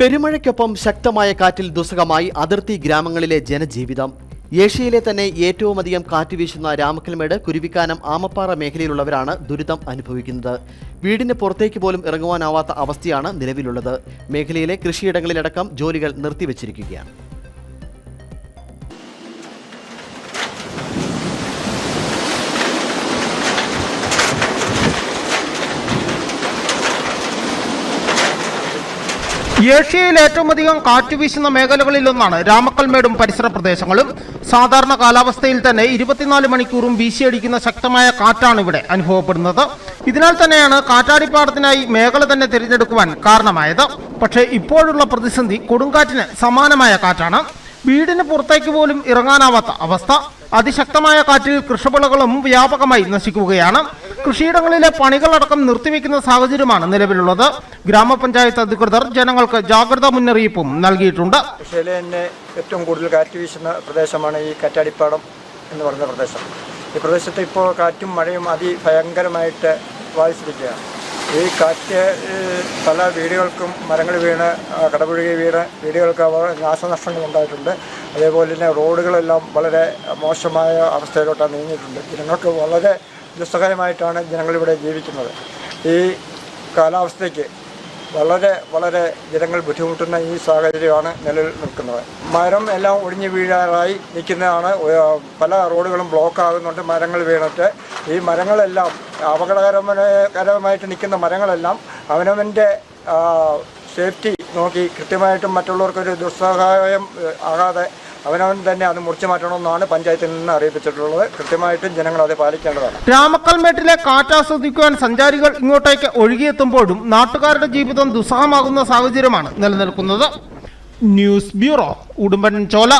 പെരുമഴയ്ക്കൊപ്പം ശക്തമായ കാറ്റിൽ ദുസ്സഹമായി അതിർത്തി ഗ്രാമങ്ങളിലെ ജനജീവിതം. ഏഷ്യയിലെ തന്നെ ഏറ്റവുമധികം കാറ്റ് വീശുന്ന രാമക്കൽമേട് കുരുവിക്കാനം ആമപ്പാറ മേഖലയിലുള്ളവരാണ് ദുരിതം അനുഭവിക്കുന്നത്. വീടിന് പുറത്തേക്ക് പോലും ഇറങ്ങുവാനാവാത്ത അവസ്ഥയാണ് നിലവിലുള്ളത്. മേഖലയിലെ കൃഷിയിടങ്ങളിലടക്കം ജോലികൾ നിർത്തിവച്ചിരിക്കുകയാണ്. ഏഷ്യയിൽ ഏറ്റവും അധികം കാറ്റ് വീശുന്ന മേഖലകളിലൊന്നാണ് രാമക്കൽമേടും പരിസര പ്രദേശങ്ങളും. സാധാരണ കാലാവസ്ഥയിൽ തന്നെ ഇരുപത്തിനാല് മണിക്കൂറും വീശിയടിക്കുന്ന ശക്തമായ കാറ്റാണ് ഇവിടെ അനുഭവപ്പെടുന്നത്. ഇതിനാൽ തന്നെയാണ് കാറ്റാടിപ്പാടത്തിനായി മേഖല തന്നെ തിരഞ്ഞെടുക്കുവാൻ കാരണമായത്. പക്ഷേ ഇപ്പോഴുള്ള പ്രതിസന്ധി കൊടുങ്കാറ്റിന് സമാനമായ കാറ്റാണ്. വീടിന് പുറത്തേക്ക് പോലും ഇറങ്ങാനാവാത്ത അവസ്ഥ. അതിശക്തമായ കാറ്റിൽ കൃഷിവിളകളും വ്യാപകമായി നശിക്കുകയാണ്. കൃഷിയിടങ്ങളിലെ പണികളടക്കം നിർത്തിവെക്കുന്ന സാഹചര്യമാണ് നിലവിലുള്ളത്. ഗ്രാമപഞ്ചായത്ത് അധികൃതർ ജനങ്ങൾക്ക് ജാഗ്രതാ മുന്നറിയിപ്പും നൽകിയിട്ടുണ്ട്. തന്നെ ഏറ്റവും കൂടുതൽ കാറ്റ് വീശുന്ന പ്രദേശമാണ് ഈ കാറ്റാടിപ്പാടം എന്ന് പറയുന്ന പ്രദേശം. ഈ പ്രദേശത്ത് ഇപ്പോൾ കാറ്റും മഴയും അതിഭയങ്കരമായിട്ട് ബാധിച്ചിരിക്കുകയാണ്. ഈ കാറ്റ് പല വീടുകൾക്കും മരങ്ങൾ വീണ് കടപുഴകി വീണ് വീടുകൾക്ക് നാശനഷ്ടങ്ങൾ ഉണ്ടായിട്ടുണ്ട്. അതേപോലെ തന്നെ റോഡുകളെല്ലാം വളരെ മോശമായ അവസ്ഥയിലോട്ടാണ് നീങ്ങിയിട്ടുണ്ട്. ജനങ്ങൾക്ക് വളരെ ദുസ്സഹമായിട്ടാണ് ജനങ്ങളിവിടെ ജീവിക്കുന്നത്. ഈ കാലാവസ്ഥയ്ക്ക് വളരെ വളരെ ജനങ്ങൾ ബുദ്ധിമുട്ടുന്ന ഈ സാഹചര്യമാണ് നിലവിൽ നിൽക്കുന്നത്. മരം എല്ലാം ഒടിഞ്ഞു വീഴാറായി നിൽക്കുന്നതാണ് പല റോഡുകളും ബ്ലോക്ക് ആകുന്നുണ്ട് മരങ്ങൾ വീണിട്ട്. ഈ മരങ്ങളെല്ലാം അപകടകരമായിട്ട് നിൽക്കുന്ന മരങ്ങളെല്ലാം അവനവന്റെ സേഫ്റ്റി നോക്കി കൃത്യമായിട്ടും മറ്റുള്ളവർക്കൊരു ദുസ്സഹായം ആകാതെ അവനവൻ തന്നെ അത് മുറിച്ചു മാറ്റണമെന്നാണ് പഞ്ചായത്തിൽ നിന്ന് അറിയിപ്പിച്ചിട്ടുള്ളത്. കൃത്യമായിട്ടും ജനങ്ങൾ അത് പാലിക്കേണ്ടതാണ്. രാമക്കൽമേട്ടിലെ കാറ്റാസ്വദിക്കുവാൻ സഞ്ചാരികൾ ഇങ്ങോട്ടേക്ക് ഒഴുകിയെത്തുമ്പോഴും നാട്ടുകാരുടെ ജീവിതം ദുസ്സഹമാകുന്ന സാഹചര്യമാണ് നിലനിൽക്കുന്നത്. News bureau Udumban Chola.